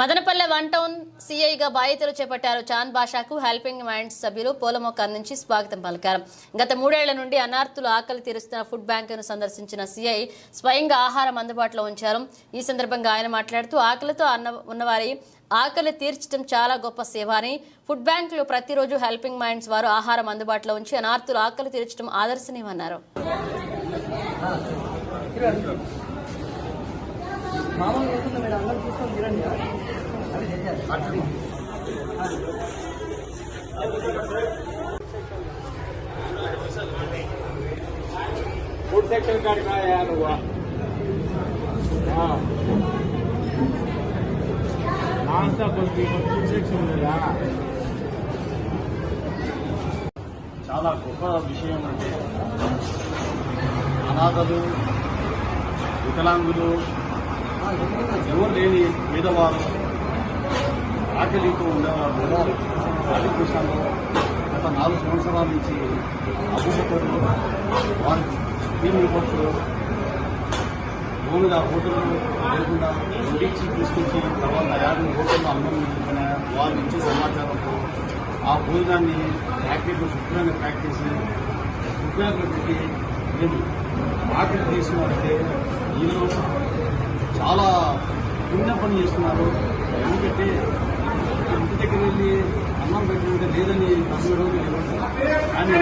Madanapalle one town సీఐగా బాధ్యతలు చేపట్టారు Chand బాషాకు helping minds సభ్యులు పూలమొక్క అందించి స్వాగతం పలికారు. గత మూడేళ్ళ నుండి అనార్థులు ఆకలి తీరుస్తున్న ఫుడ్ బ్యాంకును సందర్శించిన సీఐ స్వయంగా ఆహారం అందుబాటులో ఉంచారు. ఈ సందర్భంగా ఆయన మాట్లాడుతూ ఆకలితో అన్న ఉన్నవారి ఆకలి తీర్చడం చాలా గొప్ప సేవ అని ఫుడ్ బ్యాంకులు ప్రతిరోజు హెల్పింగ్ మైండ్స్ వారు ఆహారం అందుబాటులో ఉంచి అనార్థులు ఆకలి తీర్చడం ఆదర్శనీయమన్నారు. మామూలు వేస్తుంది మీరు అందరూ చూసుకొని తిరండి అది చేశారు ఫుడ్ సెక్షన్ కాడికి నువ్వు. సెక్షన్ లేదా చాలా గొప్ప విషయం అంటే అనాథలు వికలాంగులు ఎవరు లేని పేదవారు ఆకలితో ఉండేవారు ఆర్థిక విషయాల్లో గత నాలుగు సంవత్సరాల నుంచి అభివృద్ధులు వారి టీం రిపోర్ట్స్ ఆ హోటల్లో లేకుండా వడ్డించి తీసుకొచ్చి తర్వాత యాభై హోటల్లో అన్నం వారి వారు ఇచ్చే సమాచారంతో ఆ భోజనాన్ని ప్యాకెట్లు శుభ్రంగా ప్యాక్ చేసి శుభ్రంగా పెట్టి ప్రజలు ఆకలి తీసుకున్నారంటే వీళ్ళు చాలా పుణ్య పని చేస్తున్నారు. ఎందుకంటే ఇంటి దగ్గర వెళ్ళి అన్నం పెట్టినంటే లేదని తొమ్మిది రోజులు కానీ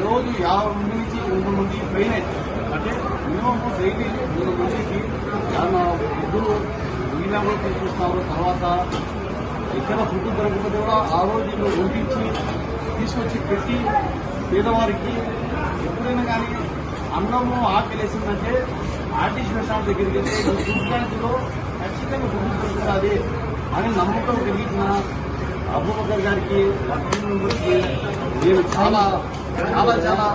రోజు యాభై మంది నుంచి వంద మంది పైన అంటే మినిమం డైలీ వంద మందికి చాలా ఇద్దరు మిగిలిన కూడా తీసుకొస్తున్నారు. తర్వాత ఇక్కడ ఫుడ్ దొరకకపోతే కూడా ఆ రోజు వండించి తీసుకొచ్చి పెట్టి పేదవారికి ఎప్పుడైనా కానీ అన్నము ఆకలేసిందంటే ఆర్టీసీ షాప్ దగ్గరికి వెళ్తే ఈ ఫుడ్ బ్యాంకులో ఖచ్చితంగా ఫుడ్ దొరుకుతుంది అని నమ్మకం కలిగిన అబూబకర్ గారికి నేను చాలా చాలా చాలా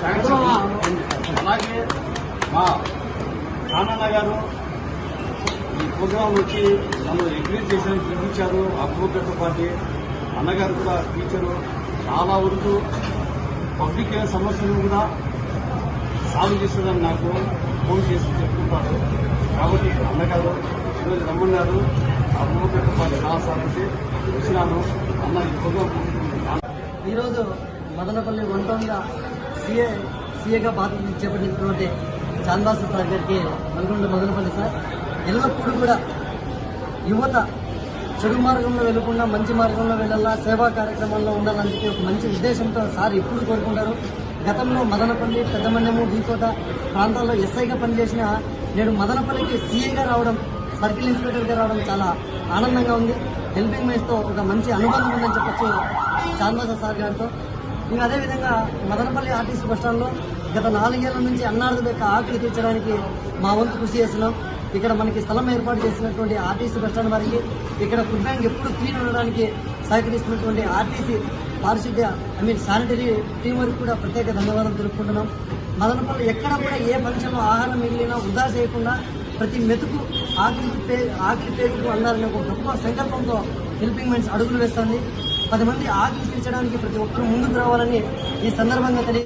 థ్యాంక్స్ అలాగే మా నాన్నన్న గారు ఈ ప్రోగ్రాం వచ్చి నన్ను ఎగ్రీ చేశారు పిలిపించారు. అబూబకర్తో పాటు అన్నగారు కూడా టీచరు చాలా వరకు పబ్లిక్ సమస్యలను సమస్యలు కూడా సాల్వ్ చేస్తుందని నాకు ఫోన్ చేసి చెప్తుంటారు. కాబట్టి అన్నగారు ఈరోజు రమ్మన్నారు. అబూబకర్తో పాటు చాలా వచ్చినాను అన్న ఈ ఈరోజు మదనపల్లి వంటంగా సీఏ సీఏగా బాధ్యత చేపట్టినటువంటి చాందాస్ సార్ గారికి నల్గొండ మదనపల్లి సార్ ఎల్లప్పుడూ కూడా యువత చెడు మార్గంలో వెళ్ళకుండా మంచి మార్గంలో వెళ్ళాలా సేవా కార్యక్రమాల్లో ఉండాలని ఒక మంచి ఉద్దేశంతో సార్ ఎప్పుడు కోరుకుంటారు? గతంలో మదనపల్లి పెద్దమన్నెము బీకోట ప్రాంతాల్లో ఎస్ఐగా పనిచేసిన నేడు మదనపల్లికి సీఏగా రావడం సర్కిల్ ఇన్స్పెక్టర్గా రావడం చాలా ఆనందంగా ఉంది. హెల్పింగ్ మైన్స్తో ఒక మంచి అనుబంధం ఉందని చెప్పచ్చు చాందాస సార్ గారితో. ఇంకా అదేవిధంగా మదనపల్లి ఆర్టీసీ బస్టాండ్లో గత నాలుగేళ్ళ నుంచి అన్నార్థుల యొక్క ఆకలి తీర్చడానికి మా వంతు కృషి చేస్తున్నాం. ఇక్కడ మనకి స్థలం ఏర్పాటు చేసినటువంటి ఆర్టీసీ బస్టాండ్ వారికి ఇక్కడ ఫుడ్ బ్యాంక్ ఎప్పుడు క్లీన్ ఉండడానికి సహకరిస్తున్నటువంటి ఆర్టీసీ పారిశుద్ధ్య ఐ మీన్ శానిటరీ టీం వరకు కూడా ప్రత్యేక ధన్యవాదాలు తెలుపుకుంటున్నాం. మదనపల్లి ఎక్కడ కూడా ఏ ఫంక్షన్లో ఆహారం మిగిలినా వృధా చేయకుండా ప్రతి మెతుకు ఆకలి పే ఆకలి పేరుకు అందాలనే ఒక గొప్ప సంకల్పంతో హెల్పింగ్ మైండ్స్ అడుగులు వేస్తుంది. పది మంది ఆకలి తీర్చడానికి ప్రతి ఒక్కరూ ముందుకు రావాలని ఈ సందర్భంగా తెలియ